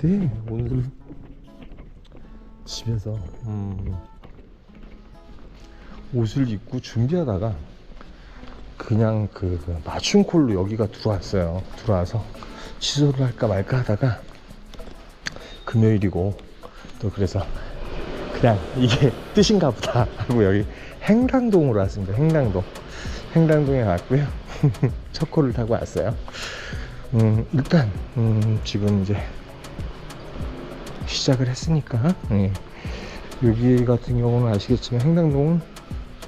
네, 오늘 집에서 음, 옷을 입고 준비하다가 그냥 그, 그 맞춤 콜로 여기가 들어왔어요. 들어와서 취소를 할까 말까 하다가 금요일이고 또 그래서 그냥 이게 뜻인가 보다 하고 여기 행랑동으로 왔습니다. 행랑동. 행랑동에 왔고요. 첫 콜을 타고 왔어요. 음, 일단 음, 지금 이제 시작을 했으니까. 예. 여기 같은 경우는 아시겠지만 행당동은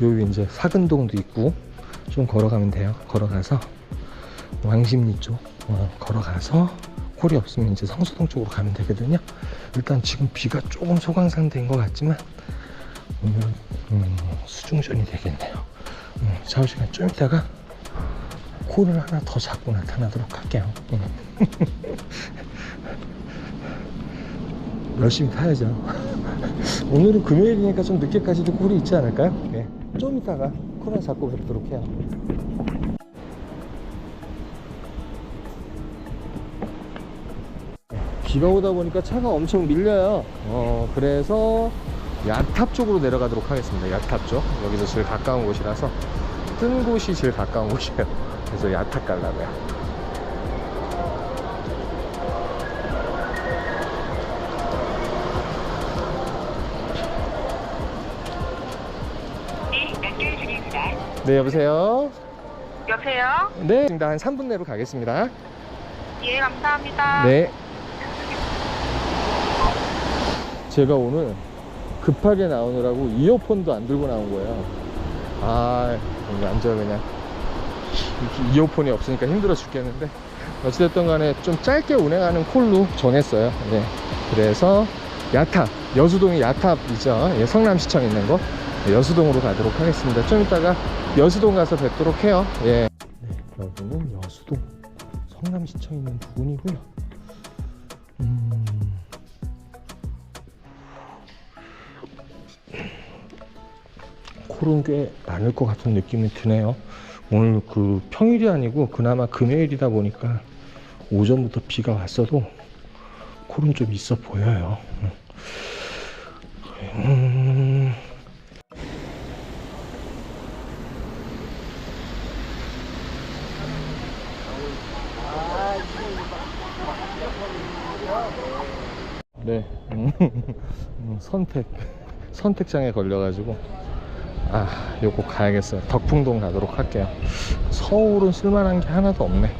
여기 이제 사근동도 있고 좀 걸어가면 돼요. 걸어가서 왕십리 쪽 어, 걸어가서 콜이 없으면 이제 성수동 쪽으로 가면 되거든요. 일단 지금 비가 조금 소강상태인 것 같지만 오늘은 음, 수중전이 되겠네요. 음, 샤워시간 좀 있다가 콜을 하나 더 잡고 나타나도록 할게요. 음. 열심히 타야죠. 오늘은 금요일이니까 좀 늦게까지도 콜이 있지 않을까요? 예. 좀 이따가 콜을 잡고 뵙도록 해요. 비가 오다 보니까 차가 엄청 밀려요. 어, 그래서 야탑 쪽으로 내려가도록 하겠습니다. 야탑 쪽. 여기서 제일 가까운 곳이라서 뜬 곳이 제일 가까운 곳이에요. 그래서 야탑 가려고요. 네, 여보세요? 여보세요? 네, 지금 한 3분 내로 가겠습니다. 예, 감사합니다. 네. 제가 오늘 급하게 나오느라고 이어폰도 안 들고 나온 거예요. 아, 여기 앉아 그냥. 이어폰이 없으니까 힘들어 죽겠는데. 어찌됐든 간에 좀 짧게 운행하는 콜로 정했어요. 네. 그래서 야탑, 여수동이 야탑이죠. 예, 성남시청 있는 거. 네, 여수동으로 가도록 하겠습니다. 좀 이따가 여수동 가서 뵙도록 해요. 예. 네, 여기는 여수동. 성남시청 있는 부분이고요. 음... 콜은 꽤 많을 것 같은 느낌이 드네요. 오늘 그 평일이 아니고 그나마 금요일이다 보니까 오전부터 비가 왔어도 콜은 좀 있어 보여요. 음... 네. 음, 음, 선택. 선택장에 걸려가지고. 아, 요거 가야겠어요. 덕풍동 가도록 할게요. 서울은 쓸만한 게 하나도 없네.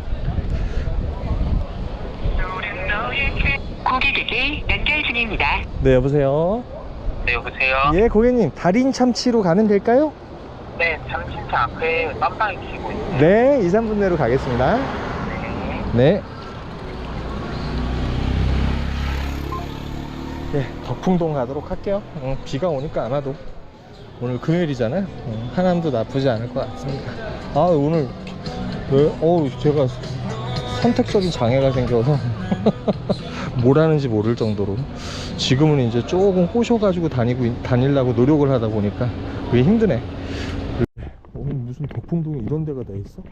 고객에게 연결 중입니다. 네, 여보세요? 네, 여보세요? 예, 고객님. 달인 참치로 가면 될까요? 네, 잠진차 앞에 깜빵이 치고 있어요. 네, 2, 3분 내로 가겠습니다. 네. 네, 덕풍동 가도록 할게요. 어, 비가 오니까 아마도 오늘 금요일이잖아요. 어, 하남도 나쁘지 않을 것 같습니다. 아, 오늘, 왜? 어우, 제가 선택적인 장애가 생겨서 뭘 하는지 모를 정도로 지금은 이제 조금 꼬셔가지고 다니고, 있- 다니려고 노력을 하다 보니까 그게 힘드네. 오늘 무슨 덕풍동에 이런 데가 다 있어?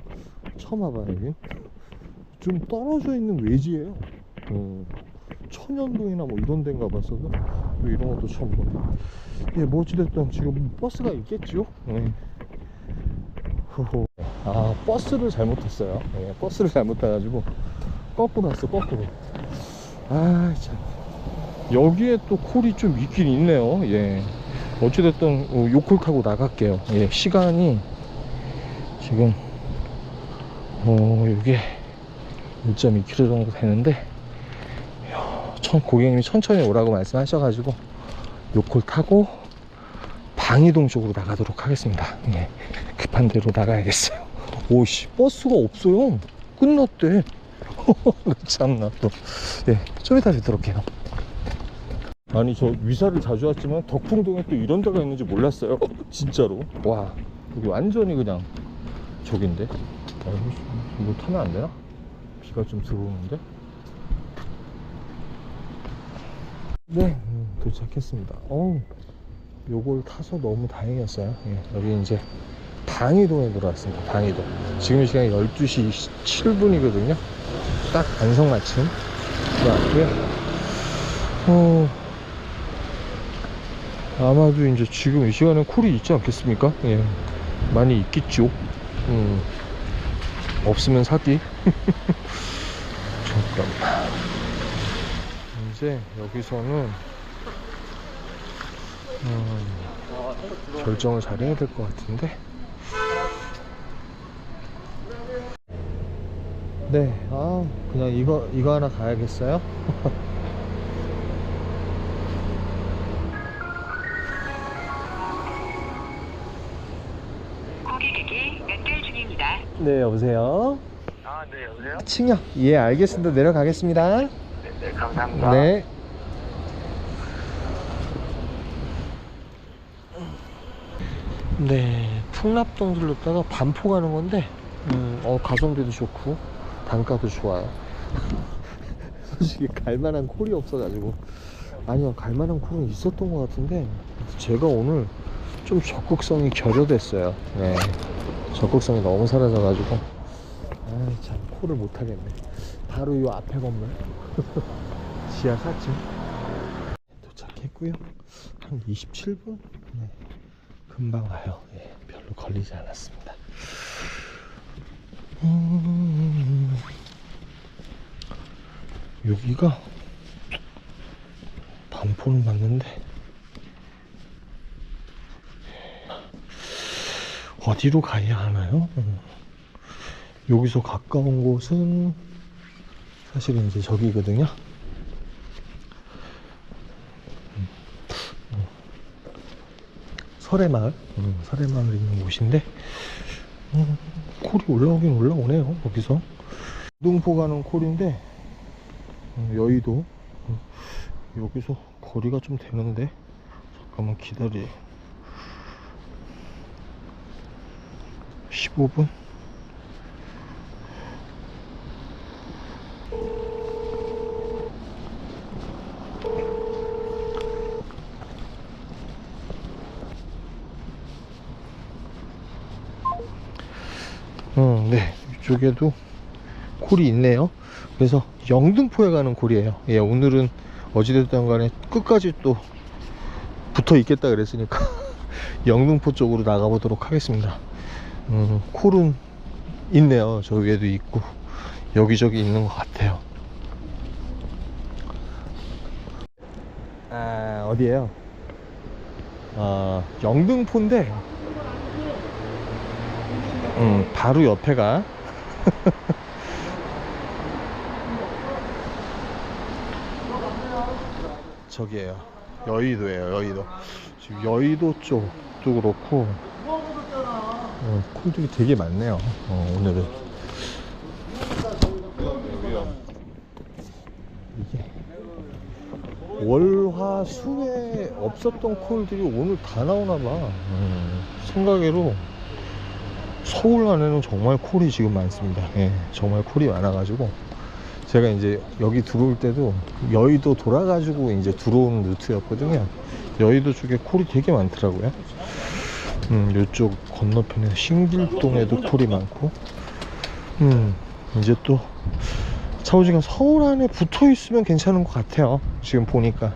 처음 와봐요, 여기. 좀 떨어져 있는 외지예요. 어, 천연동이나 뭐 이런 데인가 봤어도 뭐 이런 것도 처음 보네. 예, 뭐 어찌됐든 지금 버스가 있겠죠? 예. 호호. 아, 버스를 잘못 탔어요. 예, 버스를 잘못 타가지고 거꾸로 왔어, 거꾸로. 아, 참. 여기에 또 콜이 좀 있긴 있네요. 예. 어찌됐든 어, 요콜 타고 나갈게요. 예, 시간이 지금 어, 이게 1.2km 정도 되는데 고객님이 천천히 오라고 말씀하셔가지고 요콜 타고 방이동 쪽으로 나가도록 하겠습니다. 예, 급한 대로 나가야겠어요. 오씨 버스가 없어요. 끝났대. 참나 또. 예, 좀 이따 뵙도록 해요. 아니 저 위사를 자주 왔지만 덕풍동에 또 이런 데가 있는지 몰랐어요. 진짜로. 와 여기 완전히 그냥 저긴데. 아, 이거 타면 안 되나? 비가 좀 들어오는데. 네 음, 도착했습니다. 어우 요걸 타서 너무 다행이었어요. 예, 여기 이제 방이동에 들어왔습니다. 방이동. 지금 시간이 12시 7분이거든요. 딱 안성맞춤 들어왔고요. 어, 아마도 이제 지금 이 시간에 콜이 있지 않겠습니까? 예, 많이 있겠죠. 음, 없으면 사기. 잠깐만. 이제 여기서는 음, 결정을 잘 해야 될 것 같은데. 네, 아, 그냥 이거, 이거 하나 가야겠어요? 고객에게 연결 중입니다. 네, 여보세요? 아, 네, 여보세요? 층요. 예, 알겠습니다. 내려가겠습니다. 네, 네 감사합니다. 네. 네, 풍납동 들렀다가 반포 가는 건데, 음, 어, 가성비도 좋고, 단가도 좋아요. 솔직히 갈만한 콜이 없어가지고. 아니요, 갈만한 콜은 있었던 것 같은데, 제가 오늘 좀 적극성이 결여됐어요. 네. 적극성이 너무 사라져가지고. 아이, 참, 콜을 못하겠네. 바로 이 앞에 건물. 지하 4층. 도착했고요. 한 27분? 네. 금방 와요. 예, 별로 걸리지 않았습니다. 음, 여기가 반포는 맞는데 어디로 가야 하나요? 음. 여기서 가까운 곳은 사실은 이제 저기거든요. 설해마을, 음, 설해마을 있는 곳인데, 음, 콜이 올라오긴 올라오네요, 거기서. 동포 가는 콜인데, 음, 여의도, 음, 여기서 거리가 좀 되는데, 잠깐만 기다리. 15분? 음, 네. 이쪽에도 콜이 있네요. 그래서 영등포에 가는 콜이에요. 예, 오늘은 어찌됐든 간에 끝까지 또 붙어 있겠다 그랬으니까 영등포 쪽으로 나가보도록 하겠습니다. 음, 콜은 있네요. 저 위에도 있고 여기저기 있는 것 같아요. 아, 어디에요? 아, 영등포인데 음, 바로 옆에가 저기에요. 여의도예요, 여의도. 지금 여의도 쪽도 그렇고 어, 콜들이 되게 많네요. 어, 오늘은 이게 월화 수에 없었던 콜들이 오늘 다 나오나 봐. 음, 생각외로 서울 안에는 정말 콜이 지금 많습니다. 예, 정말 콜이 많아가지고 제가 이제 여기 들어올 때도 여의도 돌아가지고 이제 들어오는 루트였거든요. 여의도 쪽에 콜이 되게 많더라고요. 음, 이쪽 건너편에 신길동에도 콜이 많고, 음, 이제 또 차오지가 서울 안에 붙어 있으면 괜찮은 것 같아요. 지금 보니까.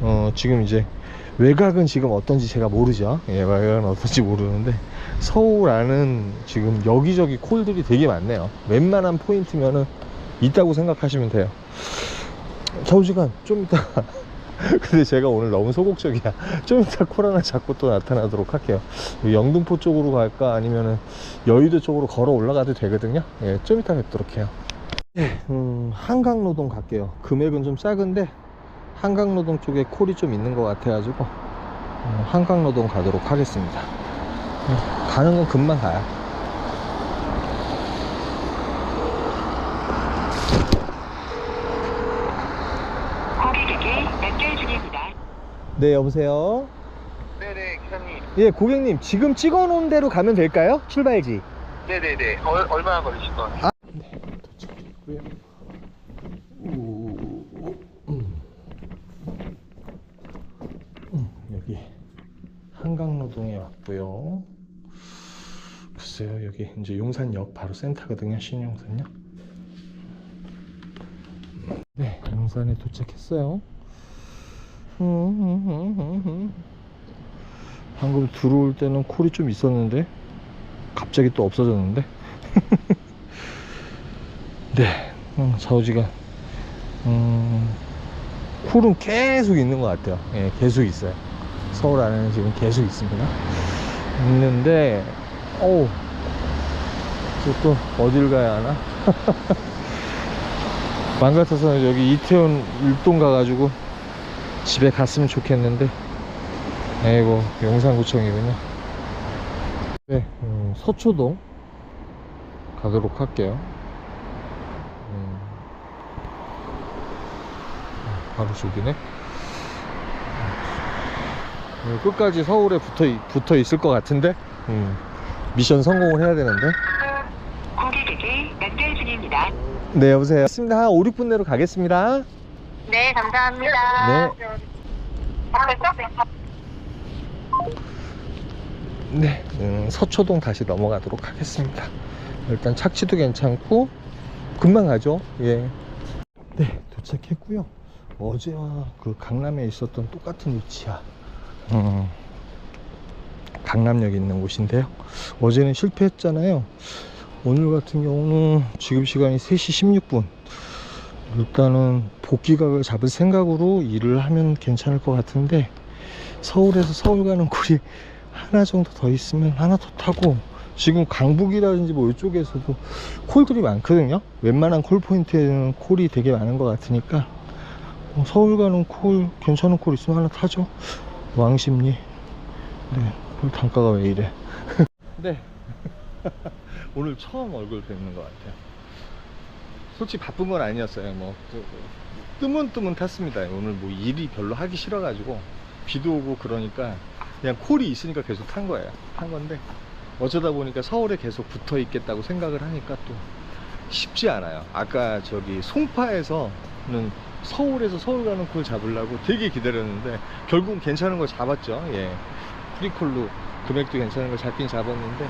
어, 지금 이제 외곽은 지금 어떤지 제가 모르죠. 예, 외곽은 어떤지 모르는데 서울 안은 지금 여기저기 콜들이 되게 많네요. 웬만한 포인트면은 있다고 생각하시면 돼요. 차오지간 좀 이따 근데 제가 오늘 너무 소극적이야. 좀 이따 콜 하나 잡고 또 나타나도록 할게요. 영등포 쪽으로 갈까 아니면은 여의도 쪽으로 걸어 올라가도 되거든요. 예, 좀 이따 뵙도록 해요. 예, 음, 한강노동 갈게요. 금액은 좀 작은데 한강노동 쪽에 콜이 좀 있는 것 같아가지고 음, 한강노동 가도록 하겠습니다. 음, 가는 건 금방 가요. 고객에게 연결 중입니다. 네, 여보세요. 네네, 기사님. 예, 고객님 지금 찍어놓은 대로 가면 될까요? 출발지. 네네네. 얼, 얼마나 걸리실 것 같아요? 우, 음. 음, 여기 한강노동에 왔고요. 글쎄요, 여기 이제 용산역 바로 센터거든요, 신용산역. 네, 용산에 도착했어요. 방금 들어올 때는 콜이 좀 있었는데 갑자기 또 없어졌는데 네 음, 좌우지간 음, 콜은 계속 있는 것 같아요 예, 계속 있어요 서울 안에는 지금 계속 있습니다. 있는데 어우 저또 어딜 가야 하나? 맘 같아서는 여기 이태원 일동 가가지고 집에 갔으면 좋겠는데 아이고 용산구청이군요. 네 음, 서초동 가도록 할게요. 음, 바로 저기네. 음, 끝까지 서울에 붙어, 있- 붙어 있을 것 같은데 음, 미션 성공을 해야 되는데 고객에게 연결 중입니다. 네 여보세요 있습니다 한 5, 6분 내로 가겠습니다 네, 감사합니다. 네. 네, 음, 서초동 다시 넘어가도록 하겠습니다. 일단 착지도 괜찮고 금방 가죠. 예. 네, 도착했고요. 어제와 그 강남에 있었던 똑같은 위치야. 음, 강남역에 있는 곳인데요. 어제는 실패했잖아요. 오늘 같은 경우는 지금 시간이 3시 16분. 일단은 복귀각을 잡을 생각으로 일을 하면 괜찮을 것 같은데 서울에서 서울 가는 콜이 하나 정도 더 있으면 하나 더 타고 지금 강북이라든지 뭐 이쪽에서도 콜들이 많거든요 웬만한 콜 포인트에는 콜이 되게 많은 것 같으니까 어, 서울 가는 콜 괜찮은 콜 있으면 하나 타죠 왕십리 네콜 단가가 왜 이래 네 오늘 처음 얼굴 뵙는 것 같아요 솔직히 바쁜 건 아니었어요. 뭐 그, 그, 뜨문뜨문 탔습니다. 오늘 뭐 일이 별로 하기 싫어가지고 비도 오고 그러니까 그냥 콜이 있으니까 계속 탄 거예요. 탄 건데 어쩌다 보니까 서울에 계속 붙어 있겠다고 생각을 하니까 또 쉽지 않아요. 아까 저기 송파에서는 서울에서 서울 가는 콜 잡으려고 되게 기다렸는데 결국은 괜찮은 걸 잡았죠. 예. 프리콜로 금액도 괜찮은 걸 잡긴 잡았는데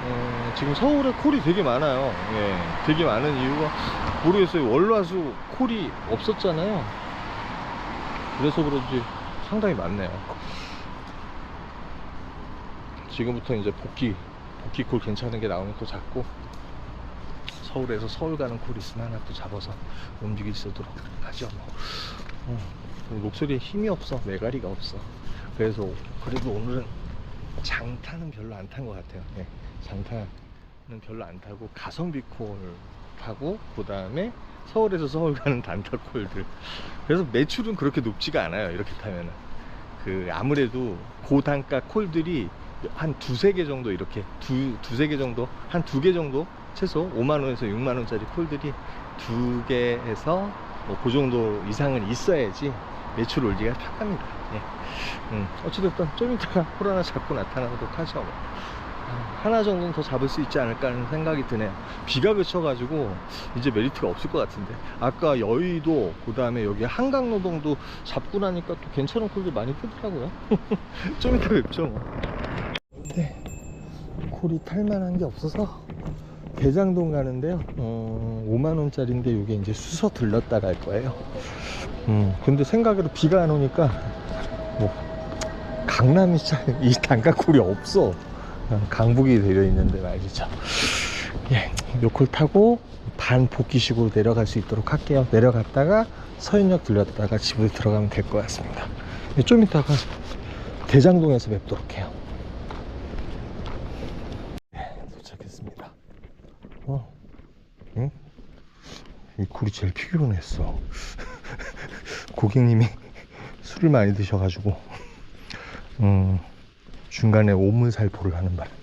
어, 지금 서울에 콜이 되게 많아요. 예, 되게 많은 이유가 모르겠어요. 월화수 콜이 없었잖아요. 그래서 그런지 상당히 많네요. 지금부터 이제 복귀, 복귀 콜 괜찮은 게 나오면 또 잡고 서울에서 서울 가는 콜 있으면 하나 또 잡아서 움직일 수 있도록 하죠. 뭐. 어, 목소리에 힘이 없어. 메가리가 없어. 그래서 그래도 오늘은 장타는 별로 안 탄 것 같아요. 예. 장타는 별로 안 타고 가성비 콜 타고 그 다음에 서울에서 서울 가는 단타 콜들. 그래서 매출은 그렇게 높지가 않아요. 이렇게 타면은 그 아무래도 고단가 콜들이 한 두세 개 정도 이렇게 두 두세 개 정도 한 두 개 정도 최소 5만 원에서 6만 원짜리 콜들이 두 개에서 뭐 그 정도 이상은 있어야지 매출 올리기가 편합니다. 예. 음, 어찌됐든 좀 이따가 콜 하나 잡고 나타나도록 하죠. 뭐. 아, 하나 정도는 더 잡을 수 있지 않을까 하는 생각이 드네요. 비가 그쳐가지고 이제 메리트가 없을 것 같은데. 아까 여의도, 그 다음에 여기 한강노동도 잡고 나니까 또 괜찮은 콜들 많이 뜨더라고요. 좀 이따 뵙죠. 뭐. 네. 콜이 탈만한 게 없어서 대장동 가는데요. 어, 5만원짜리인데 이게 이제 수서 들렀다 갈 거예요. 음, 근데 생각으로 비가 안 오니까 뭐 강남이 참이 단가콜이 없어. 어, 강북이 되어 있는데 말이죠. 예, 요콜 타고 반 복귀식으로 내려갈 수 있도록 할게요. 내려갔다가 서현역 들렸다가 집으로 들어가면 될 것 같습니다. 예, 좀 이따가 대장동에서 뵙도록 해요 네, 도착했습니다 어, 응? 이 콜이 제일 피곤했어. 고객님이 술을 많이 드셔가지고 음, 중간에 오문살포를 하는 바람에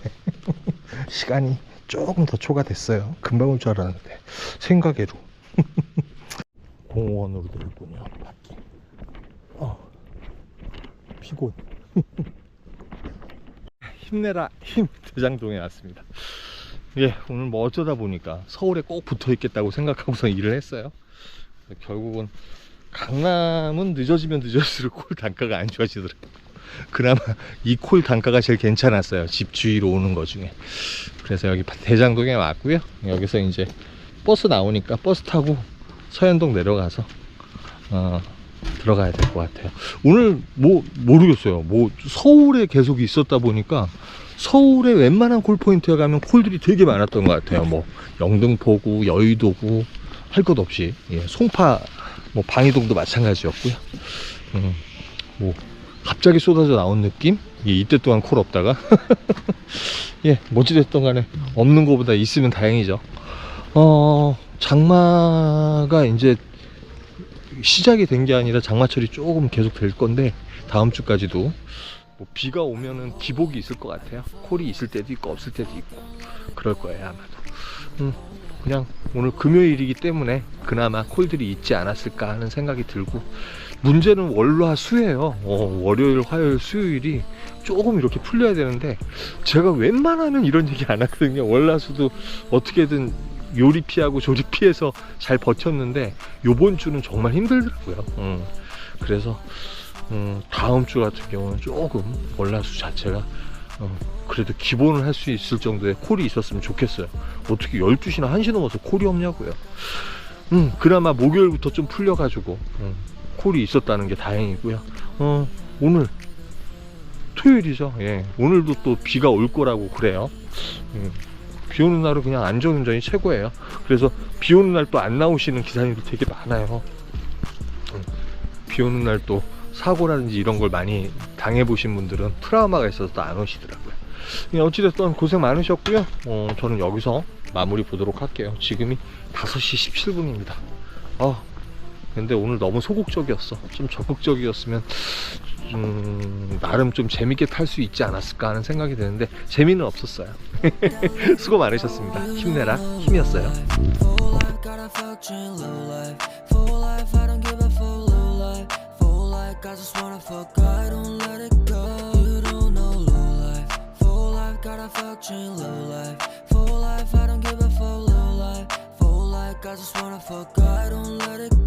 시간이 조금 더 초과됐어요. 금방 올 줄 알았는데 생각외로. 공원으로 들었군요 밖에 어, 피곤. 힘내라 힘 대장동에 왔습니다 예 오늘 뭐 어쩌다 보니까 서울에 꼭 붙어 있겠다고 생각하고서 일을 했어요 결국은 강남은 늦어지면 늦어질수록 콜 단가가 안 좋아지더라고요. 그나마 이 콜 단가가 제일 괜찮았어요. 집 주위로 오는 거 중에. 그래서 여기 대장동에 왔고요. 여기서 이제 버스 나오니까 버스 타고 서현동 내려가서 어, 들어가야 될 것 같아요. 오늘 뭐 모르겠어요. 뭐 서울에 계속 있었다 보니까 서울에 웬만한 콜 포인트에 가면 콜들이 되게 많았던 것 같아요. 뭐 영등포구, 여의도구 할 것 없이 예, 송파, 뭐 방이동도 마찬가지였고요. 음, 뭐 갑자기 쏟아져 나온 느낌? 예, 이때 동안 콜 없다가 예, 뭐지됐던 간에 없는 것보다 있으면 다행이죠. 어, 장마가 이제 시작이 된 게 아니라 장마철이 조금 계속 될 건데 다음 주까지도 뭐 비가 오면은 기복이 있을 것 같아요. 콜이 있을 때도 있고 없을 때도 있고 그럴 거예요 아마도. 음, 그냥 오늘 금요일이기 때문에 그나마 콜들이 있지 않았을까 하는 생각이 들고 문제는 월화 수예요. 어, 월요일, 화요일, 수요일이 조금 이렇게 풀려야 되는데 제가 웬만하면 이런 얘기 안 하거든요. 월화 수도 어떻게든 요리 피하고 조리 피해서 잘 버텼는데 요번 주는 정말 힘들더라고요. 음, 그래서 음, 다음 주 같은 경우는 조금 월화수 자체가 어, 그래도 기본을 할 수 있을 정도의 콜이 있었으면 좋겠어요. 어떻게 12시나 1시 넘어서 콜이 없냐고요. 음, 그나마 목요일부터 좀 풀려가지고 음, 콜이 있었다는 게 다행이고요. 어, 오늘 토요일이죠. 예, 오늘도 또 비가 올 거라고 그래요. 음, 비 오는 날은 그냥 안전운전이 최고예요. 그래서 비 오는 날 또 안 나오시는 기사님들 되게 많아요. 음, 비 오는 날또 사고라든지 이런 걸 많이 당해보신 분들은 트라우마가 있어서 또안 오시더라고요. 예, 어찌됐든 고생 많으셨고요. 어, 저는 여기서 마무리 보도록 할게요. 지금이 5시 17분입니다. 아, 근데 오늘 너무 소극적이었어. 좀 적극적이었으면 좀 나름 좀 재밌게 탈 수 있지 않았을까 하는 생각이 드는데 재미는 없었어요. 수고 많으셨습니다. 힘내라 힘이었어요. Full life. Full I don't give a low life. Life, I just wanna fuck, I don't let it go. You don't know low life. Full life, gotta fuck dream low life. Full life, I don't give a fuck low life. Full life, I just wanna fuck, I don't let it